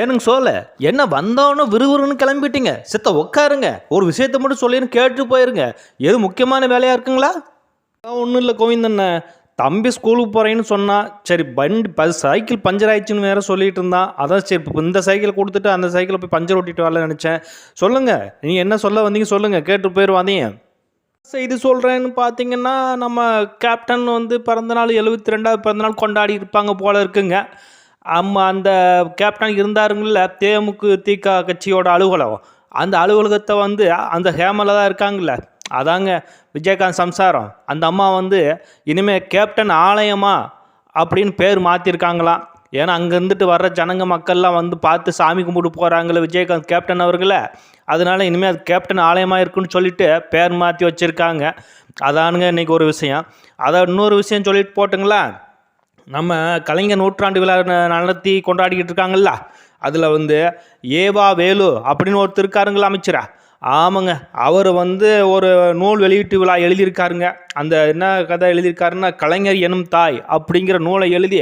ஏனுங்க சோல என்ன வந்தோன்னு விறுவிறுன்னு கிளம்பிட்டீங்க? சித்த உட்காருங்க. ஒரு விஷயத்த மட்டும் சொல்லின்னு கேட்டு போயிருங்க. எது முக்கியமான வேலையாக இருக்குங்களா? ஒன்றும் இல்லை கோவிந்தண்ண தம்பி ஸ்கூலுக்கு போகிறேன்னு சொன்னால் சரி வண்டி ப சைக்கிள் பஞ்சர் ஆயிடுச்சுன்னு வேறு சொல்லிட்டு இருந்தான். அதான் சரி இப்போ இந்த சைக்கிள் கொடுத்துட்டு அந்த சைக்கிளை போய் பஞ்சர் ஓட்டிட்டு வரல நினச்சேன். சொல்லுங்கள் நீங்கள் என்ன சொல்ல வந்தீங்க சொல்லுங்கள் கேட்டு போயிடுவாதீங்க செய்தி சொல்கிறேன்னு பார்த்தீங்கன்னா நம்ம கேப்டன் வந்து பிறந்தநாள் எழுபத்தி ரெண்டாவது பிறந்தநாள் கொண்டாடி இருப்பாங்க போல இருக்குங்க. அம்மா அந்த கேப்டன் இருந்தாருங்கள்ல தேமுக்கு திக கட்சியோட அலுவலகம். அந்த அலுவலகத்தை வந்து அந்த ஹேமலில் தான் இருக்காங்கல்ல அதாங்க விஜயகாந்த் சம்சாரம். அந்த அம்மா வந்து இனிமேல் கேப்டன் ஆலயமா அப்படின்னு பேர் மாற்றிருக்காங்களாம் ஏன்னா அங்கே இருந்துட்டு வர்ற ஜனங்க மக்கள்லாம் வந்து பார்த்து சாமி கும்பிட்டு போகிறாங்களே விஜயகாந்த் கேப்டன் அவர்களை. அதனால இனிமேல் அது கேப்டன் ஆலயமாக இருக்குன்னு சொல்லிட்டு பேர் மாற்றி வச்சுருக்காங்க. அதானுங்க இன்றைக்கி ஒரு விஷயம். அதை இன்னொரு விஷயம் சொல்லிட்டு போட்டுங்களேன். நம்ம கலைஞர் நூற்றாண்டு விழா நடத்தி கொண்டாடிக்கிட்டு இருக்காங்கல்ல. அதில் வந்து ஏவா வேலு அப்படின்னு ஒருத்தர் இருக்காருங்களா அமைச்சரா. ஆமாங்க. அவர் வந்து ஒரு நூல் வெளியீட்டு விழா எழுதியிருக்காருங்க. அந்த என்ன கதை எழுதியிருக்காருன்னா கலைஞர் எனும் தாய் அப்படிங்கிற நூலை எழுதி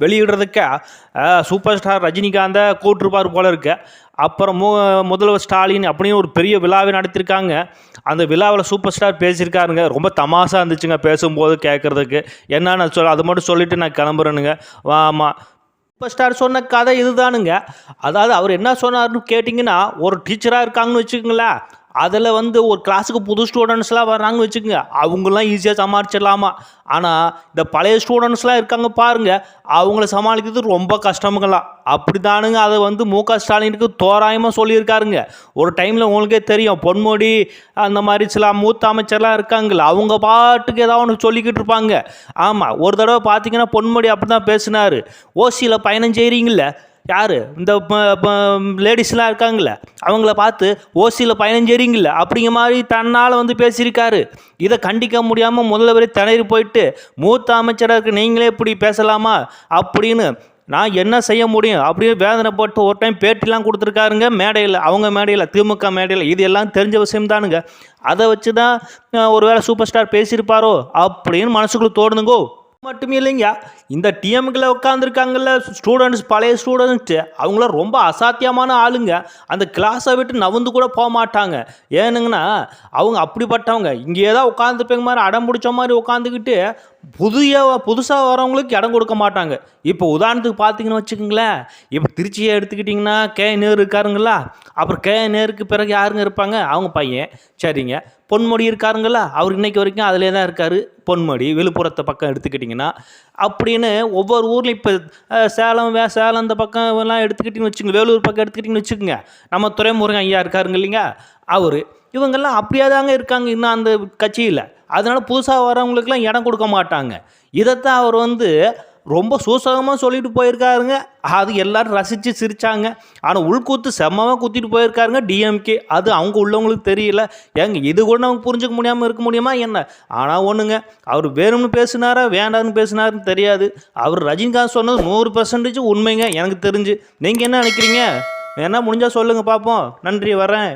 வெளியிடுறதுக்க சூப்பர் ஸ்டார் ரஜினிகாந்தை கூட்டிருப்பார் போல இருக்கு. அப்புறம் மு முதல்வர் ஸ்டாலின் அப்படின்னு ஒரு பெரிய விழாவை நடத்தியிருக்காங்க. அந்த விழாவில் சூப்பர் ஸ்டார் பேசியிருக்காருங்க. ரொம்ப தமாசாக இருந்துச்சுங்க பேசும்போது கேட்குறதுக்கு. என்னன்னு சொல்ல அது மட்டும் சொல்லிட்டு நான் கிளம்புறேனுங்க. ஆமாம் சூப்பர் ஸ்டார் சொன்ன கதை இதுதானுங்க. அதாவது அவர் என்ன சொன்னார்னு கேட்டிங்கன்னா ஒரு டீச்சராக இருக்காங்கன்னு வச்சுக்கோங்களேன். அதில் வந்து ஒரு கிளாஸுக்கு புது ஸ்டூடெண்ட்ஸ்லாம் வர்றாங்கன்னு வச்சுக்கோங்க. அவங்களாம் ஈஸியாக சமாளிச்சிடலாமா? ஆனால் இந்த பழைய ஸ்டூடெண்ட்ஸ்லாம் இருக்காங்க பாருங்கள் அவங்கள சமாளிக்கிறது ரொம்ப கஷ்டமுங்களாம். அப்படி தானுங்க அதை வந்து மு க ஸ்டாலினுக்கு தோராயமாக சொல்லியிருக்காருங்க. ஒரு டைமில் உங்களுக்கே தெரியும் பொன்முடி அந்த மாதிரி சில மூத்த அமைச்சர்லாம் இருக்காங்கல்ல அவங்க பாட்டுக்கு ஏதாவது ஒன்று சொல்லிக்கிட்டு இருப்பாங்க. ஆமாம் ஒரு தடவை பார்த்தீங்கன்னா பொன்முடி அப்படி தான் பேசினார். ஓசியில் பயணம் செய்கிறீங்கள யார்? இந்த லேடிஸ்லாம் இருக்காங்களே அவங்கள பார்த்து ஓசியில் பயணம் அப்படிங்கிற மாதிரி தன்னால் வந்து பேசியிருக்காரு. இதை கண்டிக்க முடியாமல் முதல்வரே திணறி போயிட்டு மூத்த அமைச்சராக இருக்க நீங்களே இப்படி பேசலாமா? அப்படின்னு நான் என்ன செய்ய முடியும்? அப்படியே வேதனைப்பட்டு ஒரு டைம் பேட்டிலாம் கொடுத்துருக்காருங்க மேடையில் அவங்க மேடையில் திமுக மேடையில். இது எல்லாம் தெரிஞ்ச விஷயம் தானுங்க அதை வச்சு தான் ஒரு வேளை சூப்பர் ஸ்டார் பேசியிருப்பாரோ? அப்படின்னு மனசுக்குள்ளே தோணுதுங்கோ. மட்டுமே இல்லைங்க இந்த டிஎம்கில் உட்காந்துருக்காங்கல்ல ஸ்டூடெண்ட்ஸ் பழைய ஸ்டூடெண்ட்ஸு அவங்களாம் ரொம்ப அசாத்தியமான ஆளுங்க. அந்த கிளாஸை விட்டு நவுந்து கூட போக மாட்டாங்க. ஏனுங்கன்னா அவங்க அப்படிப்பட்டவங்க. இங்கே தான் உட்காந்துருப்பேங்க மாதிரி அடம் பிடிச்ச மாதிரி உட்காந்துக்கிட்டு புதிய புதுசாக வரவங்களுக்கு இடம் கொடுக்க மாட்டாங்க. இப்போ உதாரணத்துக்கு பார்த்தீங்கன்னு வச்சுக்கோங்களேன். இப்போ திருச்சியை எடுத்துக்கிட்டிங்கன்னா கே நேரு இருக்காருங்களா? அப்புறம் கே நேருக்கு பிறகு யாருங்க இருப்பாங்க? அவங்க பையன். சரிங்க. பொன்முடி இருக்காருங்களா? அவர் இன்னைக்கு வரைக்கும் அதிலே தான் இருக்கார். பொன்முடி விழுப்புரத்தை பக்கம் எடுத்துக்கிட்டிங்கன்னா அப்படின்னு ஒவ்வொரு ஊர்லேயும் இப்போ சேலம் வே சேலம் இந்த பக்கம் எல்லாம் எடுத்துக்கிட்டிங்கன்னு வச்சுக்கோங்க. வேலூர் பக்கம் எடுத்துக்கிட்டிங்கன்னு வச்சுக்கோங்க. நம்ம துறைமுருகன் ஐயா இருக்காருங்க இல்லைங்க? அவர். இவங்கெல்லாம் அப்படியே தாங்க இருக்காங்க இன்னும் அந்த கட்சியில். அதனால் புதுசாக வரவங்களுக்குலாம் இடம் கொடுக்க மாட்டாங்க. இதைத்தான் அவர் வந்து ரொம்ப சூசகமாக சொல்லிட்டு போயிருக்காருங்க. அது எல்லோரும் ரசித்து சிரிச்சாங்க. ஆனால் உள்கூத்து செம்மமாக குத்திட்டு போயிருக்காருங்க டிஎம்கே அது அவங்க உள்ளவங்களுக்கு தெரியல. ஏங்க இது கூட அவங்க புரிஞ்சுக்க முடியாமல் இருக்க முடியுமா என்ன? ஆனால் ஒன்றுங்க அவர் வேணும்னு பேசினாரா வேண்டாம்னு பேசினாருன்னு தெரியாது. அவர் ரஜினிகாந்த் சொன்னது நூறு பர்சன்டேஜ் உண்மைங்க எனக்கு தெரிஞ்சு. நீங்கள் என்ன நினைக்கிறீங்க? வேணால் முடிஞ்சால் சொல்லுங்கள் பார்ப்போம் நன்றி வரேன்.